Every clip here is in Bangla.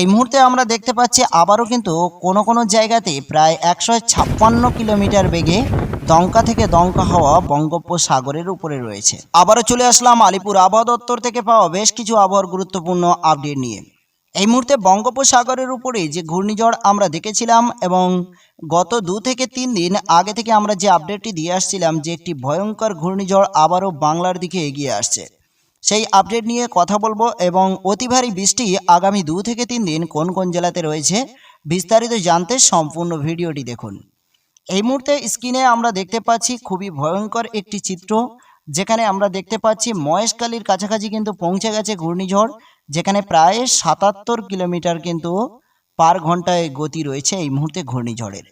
এই মুহূর্তে আমরা দেখতে পাচ্ছি আবারও কিন্তু কোনো কোনো জায়গাতে প্রায় একশো ছাপ্পান্ন কিলোমিটার বেগে দমকা থেকে দমকা হাওয়া বঙ্গোপসাগরের উপরে রয়েছে। আবারও চলে আসলাম আলিপুর আবহাওয়া দপ্তর থেকে পাওয়া বেশ কিছু আবহাওয়ার গুরুত্বপূর্ণ আপডেট নিয়ে। এই মুহূর্তে বঙ্গোপসাগরের উপরে যে ঘূর্ণিঝড় আমরা দেখেছিলাম এবং গত দু থেকে তিন দিন আগে থেকে আমরা যে আপডেটটি দিয়ে আসছিলাম যে একটি ভয়ঙ্কর ঘূর্ণিঝড় আবারও বাংলার দিকে এগিয়ে আসছে। সেই আপডেট নিয়ে কথা বলব এবং অতি ভারী বৃষ্টি আগামী দু থেকে তিন দিন কোন কোন জেলাতে রয়েছে বিস্তারিত জানতে সম্পূর্ণ ভিডিওটি দেখুন। এই মুহূর্তে স্ক্রিনে আমরা দেখতে পাচ্ছি খুবই ভয়ঙ্কর একটি চিত্র, যেখানে আমরা দেখতে পাচ্ছি মহেশকালীর কাছাকাছি কিন্তু পৌঁছে গেছে ঘূর্ণিঝড়, যেখানে প্রায় সাতাত্তর কিলোমিটার কিন্তু পার ঘন্টায় গতি রয়েছে এই মুহূর্তে ঘূর্ণিঝড়ের।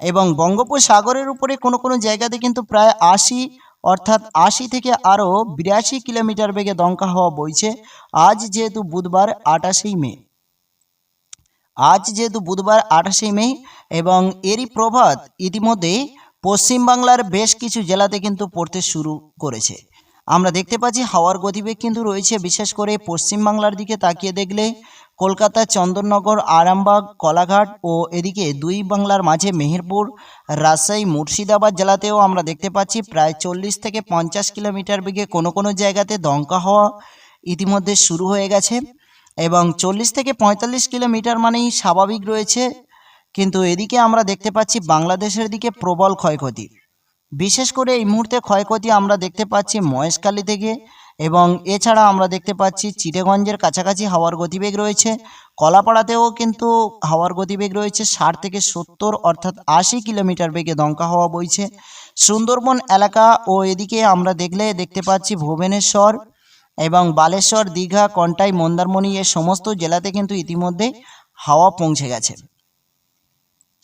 এবং বঙ্গোপসাগরের উপরে কোনো কোনো জায়গাতে কিন্তু প্রায় আশি অর্থাৎ আশি থেকে আরও বিরাশি কিলোমিটার বেগে দমকা হাওয়া বইছে। আজ যেহেতু বুধবার আটাশেই মে। আজ যেহেতু বুধবার আঠাশে মে এবং এরই প্রভাত ইতিমধ্যে পশ্চিমবাংলার বেশ কিছু জেলাতে কিন্তু পড়তে শুরু করেছে। আমরা দেখতে পাচ্ছি হাওয়ার গতিবেগ কিন্তু রয়েছে। বিশেষ করে পশ্চিমবাংলার দিকে তাকিয়ে দেখলে কলকাতা, চন্দননগর, আরামবাগ, কলাঘাট ও এদিকে দুই বাংলার মাঝে মেহেরপুর, রাজশাহী, মুর্শিদাবাদ জেলাতেও আমরা দেখতে পাচ্ছি প্রায় চল্লিশ থেকে পঞ্চাশ কিলোমিটার বেগে কোনো কোনো জায়গাতে দমকা হওয়া ইতিমধ্যে শুরু হয়ে গেছে এবং চল্লিশ থেকে পঁয়তাল্লিশ কিলোমিটার মানেই স্বাভাবিক রয়েছে। কিন্তু এদিকে আমরা দেখতে পাচ্ছি বাংলাদেশের দিকে প্রবল ক্ষয়ক্ষতি। বিশেষ করে এই মুহূর্তে ক্ষয়ক্ষতি আমরা দেখতে পাচ্ছি মহেশখালী থেকে এবং এছাড়া আমরা দেখতে পাচ্ছি চিটেগঞ্জের কাছাকাছি হাওয়ার গতিবেগ রয়েছে। কলাপাড়াতেও কিন্তু হাওয়ার গতিবেগ রয়েছে ষাট থেকে সত্তর অর্থাৎ আশি কিলোমিটার বেগে দমকা হাওয়া বইছে। সুন্দরবন এলাকা ও এদিকে আমরা দেখলে দেখতে পাচ্ছি ভুবনেশ্বর এবং বালেশ্বর, দীঘা, কন্টাই, মন্দারমণি এ সমস্ত জেলাতে কিন্তু ইতিমধ্যে হাওয়া পৌঁছে গেছে।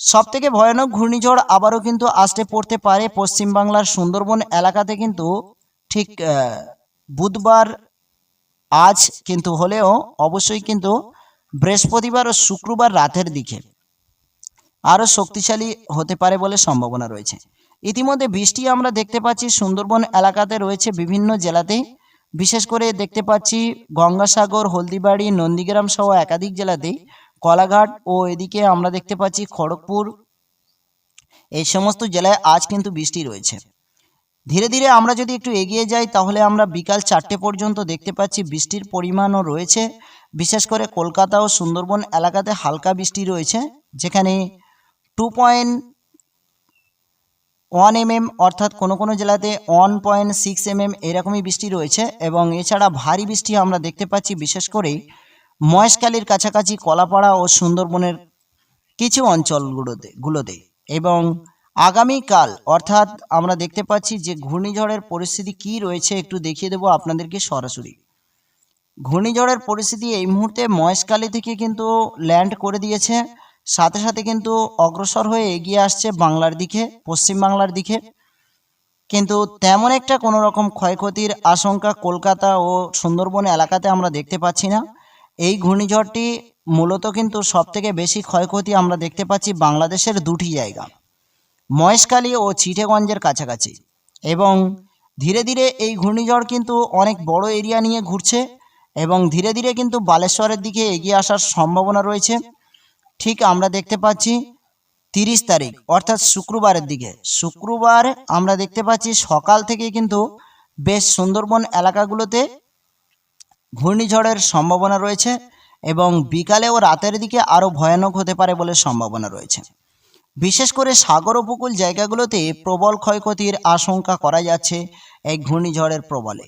সব থেকে ভয়ানক ঘূর্ণিঝড় আবারও কিন্তু আসতে পড়তে পারে পশ্চিমবাংলার সুন্দরবন এলাকাতে কিন্তু ঠিক বুধবার, আজ কিন্তু হলেও অবশ্যই কিন্তু বৃহস্পতিবার ও শুক্রবার রাতের দিকে আরও শক্তিশালী হতে পারে বলে সম্ভাবনা রয়েছে। ইতিমধ্যে বৃষ্টি আমরা দেখতে পাচ্ছি, সুন্দরবন এলাকাতে রয়েছে বিভিন্ন জেলাতেই বিশেষ করে দেখতে পাচ্ছি গঙ্গাসাগর, হলদিবাড়ি, নন্দীগ্রাম সহ একাধিক জেলাতেই কলাঘাট ও এদিকে আমরা দেখতে পাচ্ছি খড়গপুর। এই সমস্ত জেলায় আজ কিন্তু বৃষ্টি রয়েছে। ধীরে ধীরে আমরা যদি একটু এগিয়ে যাই, তাহলে আমরা বিকাল চারটে পর্যন্ত দেখতে পাচ্ছি বৃষ্টির পরিমাণও রয়েছে। বিশেষ করে কলকাতা ও সুন্দরবন এলাকাতে হালকা বৃষ্টি রয়েছে, যেখানে টু পয়েন্ট ওয়ান এমএম অর্থাৎ কোনো কোনো জেলাতে ওয়ান পয়েন্ট সিক্স এমএম এরকমই বৃষ্টি রয়েছে এবং এছাড়া ভারী বৃষ্টি আমরা দেখতে পাচ্ছি বিশেষ করে মহেশখালীর কাছাকাছি কলাপাড়া ও সুন্দরবনের কিছু অঞ্চলগুলোতে, গুলোতে। এবং আগামীকাল, অর্থাৎ আমরা দেখতে পাচ্ছি যে ঘূর্ণিঝড়ের পরিস্থিতি কি রয়েছে, একটু দেখিয়ে দেবো আপনাদেরকে সরাসরি। ঘূর্ণিঝড়ের পরিস্থিতি এই মুহূর্তে মহেশখালী থেকে কিন্তু ল্যান্ড করে দিয়েছে, সাথে সাথে কিন্তু অগ্রসর হয়ে এগিয়ে আসছে বাংলার দিকে, পশ্চিম বাংলার দিকে। কিন্তু তেমন একটা কোনো রকম ক্ষয়ক্ষতির আশঙ্কা কলকাতা ও সুন্দরবন এলাকাতে আমরা দেখতে পাচ্ছি না। এই ঘূর্ণিঝড়টি মূলত কিন্তু সবথেকে বেশি ক্ষয়ক্ষতি আমরা দেখতে পাচ্ছি বাংলাদেশের দুটি জায়গা। মহেশখালী ও চিঠেগঞ্জের কাছাকাছি। এবং ধীরে ধীরে এই ঘূর্ণিঝড় কিন্তু অনেক বড় এরিয়া নিয়ে ঘুরছে এবং ধীরে ধীরে কিন্তু বালেশ্বরের দিকে এগিয়ে আসার সম্ভাবনা রয়েছে। ঠিক আমরা দেখতে পাচ্ছি তিরিশ তারিখ, অর্থাৎ শুক্রবারের দিকে। শুক্রবার আমরা দেখতে পাচ্ছি সকাল থেকে কিন্তু বেশ সুন্দরবন এলাকাগুলোতে ঘূর্ণিঝড়ের সম্ভাবনা রয়েছে এবং বিকালে ও রাতের দিকে আরও ভয়ানক হতে পারে বলে সম্ভাবনা রয়েছে। বিশেষ করে সাগর উপকূল জায়গাগুলোতে প্রবল ক্ষয়ক্ষতির আশঙ্কা করা যাচ্ছে এই ঘূর্ণিঝড়ের প্রবলে।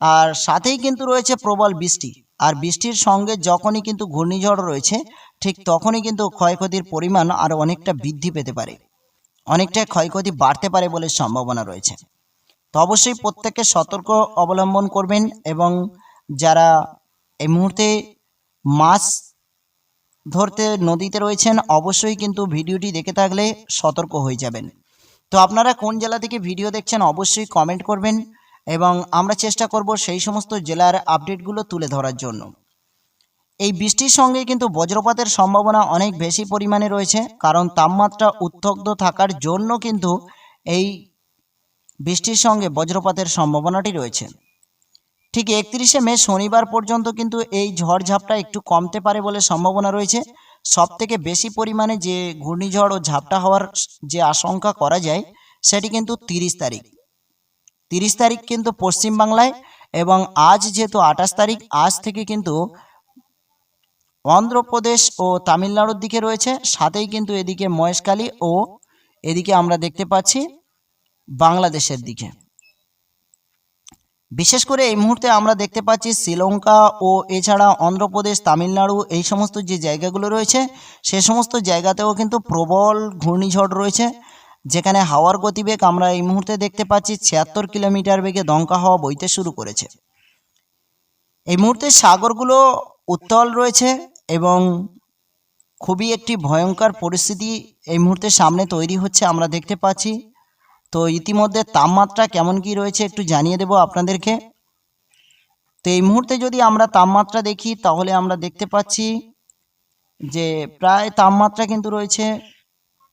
আর সাথেই কিন্তু রয়েছে প্রবল বৃষ্টি। আর বৃষ্টির সঙ্গে যখনই কিন্তু ঘূর্ণিঝড় রয়েছে, ঠিক তখনই কিন্তু ক্ষয়ক্ষতির পরিমাণ আরও অনেকটা বৃদ্ধি পেতে পারে। অনেকটা ক্ষয়ক্ষতি বাড়তে পারে বলে সম্ভাবনা রয়েছে। তো অবশ্যই প্রত্যেককে সতর্ক অবলম্বন করবেন এবং যারা এই মুহূর্তে মাছ ধরতে নদীতে রয়েছেন, অবশ্যই কিন্তু ভিডিওটি দেখে থাকলে সতর্ক হয়ে যাবেন। তো আপনারা কোন জেলা থেকে ভিডিও দেখছেন অবশ্যই কমেন্ট করবেন এবং আমরা চেষ্টা করব সেই সমস্ত জেলার আপডেটগুলো তুলে ধরার জন্য। এই বৃষ্টির সঙ্গে কিন্তু বজ্রপাতের সম্ভাবনা অনেক বেশি পরিমাণে রয়েছে, কারণ তাপমাত্রা উত্তগ্ধ থাকার জন্য কিন্তু এই বৃষ্টির সঙ্গে বজ্রপাতের সম্ভাবনাটি রয়েছে। ঠিক একত্রিশে মে শনিবার পর্যন্ত কিন্তু এই ঝড়ঝাপটা একটু কমতে পারে বলে সম্ভাবনা রয়েছে। সব থেকে বেশি পরিমাণে যে ঘূর্ণিঝড় ও ঝাপটা হওয়ার যে আশঙ্কা করা যায়, সেটি কিন্তু তিরিশ তারিখ। তিরিশ তারিখ কিন্তু পশ্চিমবাংলায় এবং আজ যেহেতু আঠাশ তারিখ, আজ থেকে কিন্তু অন্ধ্রপ্রদেশ ও তামিলনাড়ুর দিকে রয়েছে, সাথেই কিন্তু এদিকে মহেশখালী ও এদিকে আমরা দেখতে পাচ্ছি বাংলাদেশের দিকে। বিশেষ করে এই মুহূর্তে আমরা দেখতে পাচ্ছি শ্রীলঙ্কা ও এছাড়া অন্ধ্রপ্রদেশ, তামিলনাড়ু এই সমস্ত যে জায়গাগুলো রয়েছে, সে সমস্ত জায়গাতেও কিন্তু প্রবল ঘূর্ণিঝড় রয়েছে, যেখানে হাওয়ার গতিবেগ আমরা এই মুহূর্তে দেখতে পাচ্ছি ছিয়াত্তর কিলোমিটার বেগে দমকা হাওয়া বইতে শুরু করেছে। এই মুহূর্তে সাগরগুলো উত্তল রয়েছে এবং খুবই একটি ভয়ঙ্কর পরিস্থিতি এই মুহূর্তে সামনে তৈরি হচ্ছে, আমরা দেখতে পাচ্ছি। তো ইতিমধ্যে তাপমাত্রা কেমন কি রয়েছে একটু জানিয়ে দেব আপনাদেরকে। তো এই মুহূর্তে যদি আমরা তাপমাত্রা দেখি, তাহলে আমরা দেখতে পাচ্ছি যে প্রায় তাপমাত্রা কিন্তু রয়েছে,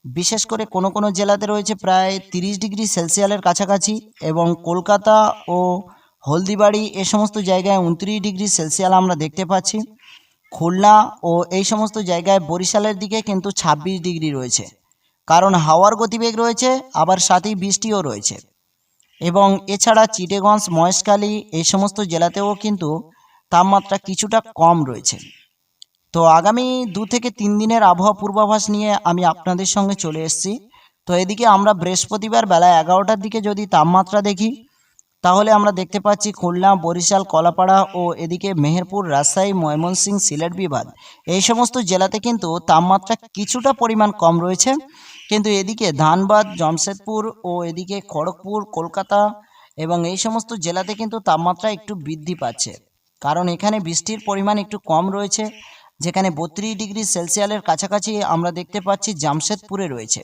বিশেষ করে কোনো কোনো জেলাতে রয়েছে প্রায় তিরিশ ডিগ্রি সেলসিয়ালের কাছাকাছি এবং কলকাতা ও হলদিবাড়ি এ সমস্ত জায়গায় উনত্রিশ ডিগ্রি সেলসিয়াল আমরা দেখতে পাচ্ছি। খুলনা ও এই সমস্ত জায়গায় বরিশালের দিকে কিন্তু ছাব্বিশ ডিগ্রি রয়েছে। কারণ হাওয়ার গতিবেগ রয়েছে, আবার সাথেই বৃষ্টিও রয়েছে। এবং এছাড়া চিটেগঞ্জ মহেশখালী এই সমস্ত জেলাতেও কিন্তু তাপমাত্রা কিছুটা কম রয়েছে। তো আগামী দু থেকে তিন দিনের আবহাওয়া পূর্বাভাস নিয়ে আমি আপনাদের সঙ্গে চলে এসেছি। তো এদিকে আমরা বৃহস্পতিবার বেলা এগারোটার দিকে যদি তাপমাত্রা দেখি, তাহলে আমরা দেখতে পাচ্ছি খুলনা, বরিশাল, কলাপাড়া ও এদিকে মেহেরপুর, রাজশাহী, ময়মনসিংহ, সিলেট বিভাগ। এই সমস্ত জেলাতে কিন্তু তাপমাত্রা কিছুটা পরিমাণ কম রয়েছে। কিন্তু এদিকে ধানবাদ, জামশেদপুর ও এদিকে খড়গপুর, কলকাতা এবং এই সমস্ত জেলাতে কিন্তু তাপমাত্রা একটু বৃদ্ধি পাচ্ছে। কারণ এখানে বৃষ্টির পরিমাণ একটু কম রয়েছে, যেখানে বত্রিশ ডিগ্রি সেলসিয়ালের কাছাকাছি আমরা দেখতে পাচ্ছি জামশেদপুরে রয়েছে।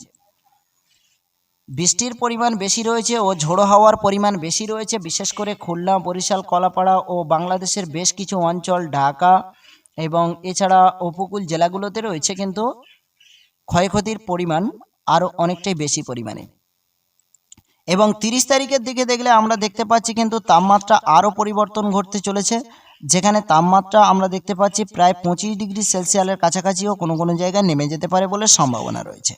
বৃষ্টির পরিমাণ বেশি রয়েছে ও ঝোড়ো হাওয়ার পরিমাণ বেশি রয়েছে, বিশেষ করে খুলনা, বরিশাল, কলাপাড়া ও বাংলাদেশের বেশ কিছু অঞ্চল, ঢাকা এবং এছাড়া উপকূল জেলাগুলোতে রয়েছে কিন্তু ক্ষয়ক্ষতির পরিমাণ আরও অনেকটাই বেশি পরিমাণে। এবং তিরিশ তারিখের দিকে দেখলে আমরা দেখতে পাচ্ছি কিন্তু তাপমাত্রা আরও পরিবর্তন ঘটতে চলেছে, যেখানে তাপমাত্রা আমরা দেখতে পাচ্ছি প্রায় পঁচিশ ডিগ্রি সেলসিয়ালের কাছাকাছিও কোনো কোনো জায়গায় নেমে যেতে পারে বলে সম্ভাবনা রয়েছে।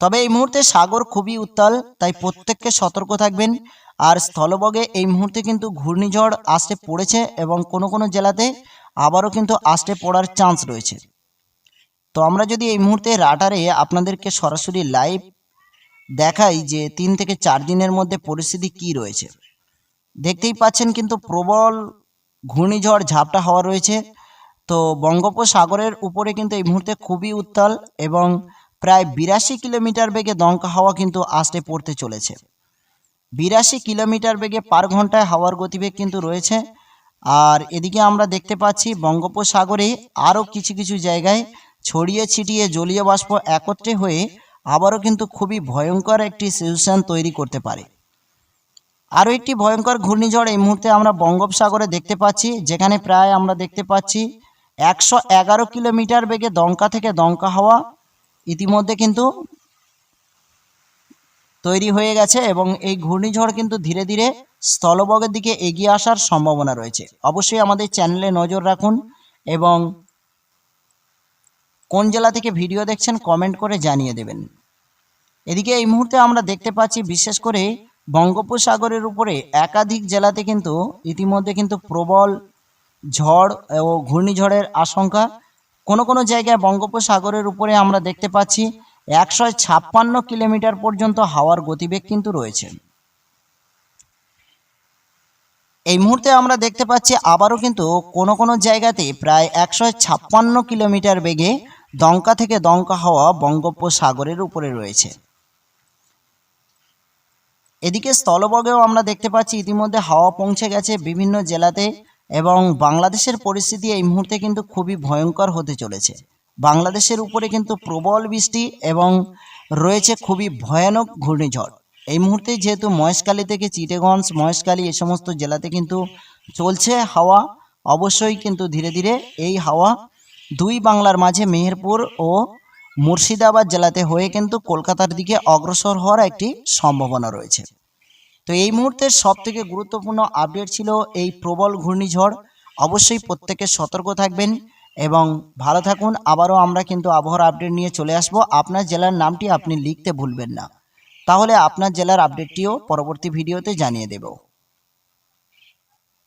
তবে এই মুহূর্তে সাগর খুবই উত্তাল, তাই প্রত্যেককে সতর্ক থাকবেন। আর স্থলবগে এই মুহূর্তে কিন্তু ঘূর্ণিঝড় আসতে পড়েছে এবং কোনো কোনো জেলাতে আবারও কিন্তু আসতে পড়ার চান্স রয়েছে। তো আমরা যদি এই মুহূর্তে রাটারে আপনাদেরকে সরাসরি লাইভ দেখাই যে তিন থেকে চার দিনের মধ্যে পরিস্থিতি কি রয়েছে। দেখতেই পাচ্ছেন কিন্তু প্রবল ঘূর্ণিঝড়, ঝাপটা হওয়া রয়েছে। তো বঙ্গোপসাগরের উপরে কিন্তু এই মুহূর্তে খুবই উত্তাল এবং প্রায় বিরাশি কিলোমিটার বেগে দমকা হাওয়া কিন্তু আসতে পড়তে চলেছে। বিরাশি কিলোমিটার বেগে পার ঘন্টায় হাওয়ার গতিবেগ কিন্তু রয়েছে। আর এদিকে আমরা দেখতে পাচ্ছি বঙ্গোপসাগরে আরও কিছু কিছু জায়গায় ছড়িয়ে ছিটিয়ে জলীয় বাষ্প একত্রে হয়ে আবারও কিন্তু খুবই ভয়ঙ্কর একটি সিচুয়েশন তৈরি করতে পারে। আরও একটি ভয়ঙ্কর ঘূর্ণিঝড় এই মুহূর্তে আমরা বঙ্গোপসাগরে দেখতে পাচ্ছি, যেখানে প্রায় আমরা দেখতে পাচ্ছি একশো এগারো কিলোমিটার বেগে দমকা থেকে দমকা হাওয়া ইতিমধ্যে কিন্তু তৈরি হয়ে গেছে এবং এই ঘূর্ণিঝড় কিন্তু ধীরে ধীরে স্থলবগের দিকে এগিয়ে আসার সম্ভাবনা রয়েছে। অবশ্যই আমাদের চ্যানেলে নজর রাখুন এবং কোন জেলা থেকে ভিডিও দেখছেন কমেন্ট করে জানিয়ে দেবেন। এদিকে এই মুহূর্তে আমরা দেখতে পাচ্ছি, বিশেষ করে বঙ্গোপসাগরের উপরে একাধিক জেলাতে কিন্তু ইতিমধ্যে কিন্তু প্রবল ঝড় ও ঘূর্ণিঝড়ের আশঙ্কা। কোনো কোনো জায়গায় বঙ্গোপসাগরের উপরে আমরা দেখতে পাচ্ছি, একশো ছাপ্পান্ন কিলোমিটার পর্যন্ত হাওয়ার গতিবেগ কিন্তু রয়েছে। এই মুহূর্তে আমরা দেখতে পাচ্ছি, আবারও কিন্তু কোনো কোনো জায়গাতে প্রায় একশো ছাপ্পান্ন কিলোমিটার বেগে দমকা থেকে দমকা হাওয়া বঙ্গোপসাগরের উপরে রয়েছে। এদিকে স্থলবগেও আমরা দেখতে পাচ্ছি ইতিমধ্যে হাওয়া পৌঁছে গেছে বিভিন্ন জেলাতে এবং বাংলাদেশের পরিস্থিতি এই মুহূর্তে কিন্তু খুবই ভয়ঙ্কর হতে চলেছে। বাংলাদেশের উপরে কিন্তু প্রবল বৃষ্টি এবং রয়েছে খুবই ভয়ানক ঘূর্ণিঝড়। এই মুহূর্তে যেহেতু মহেশখালী থেকে চিটেগঞ্জ, মহেশখালী এই সমস্ত জেলাতে কিন্তু চলছে হাওয়া, অবশ্যই কিন্তু ধীরে ধীরে এই হাওয়া দুই বাংলার মাঝে মেহেরপুর ও মুর্শিদাবাদ জেলাতে হয়ে কিন্তু কলকাতার দিকে অগ্রসর হওয়ার একটি সম্ভাবনা রয়েছে। তো এই মুহূর্তের সব থেকে গুরুত্বপূর্ণ আপডেট ছিল এই প্রবল ঘূর্ণিঝড়। অবশ্যই প্রত্যেকে সতর্ক থাকবেন এবং ভালো থাকুন। আবারও আমরা কিন্তু আবহাওয়ার আপডেট নিয়ে চলে আসব। আপনার জেলার নামটি আপনি লিখতে ভুলবেন না। তাহলে আপনার জেলার আপডেটটিও পরবর্তী ভিডিওতে জানিয়ে দেব।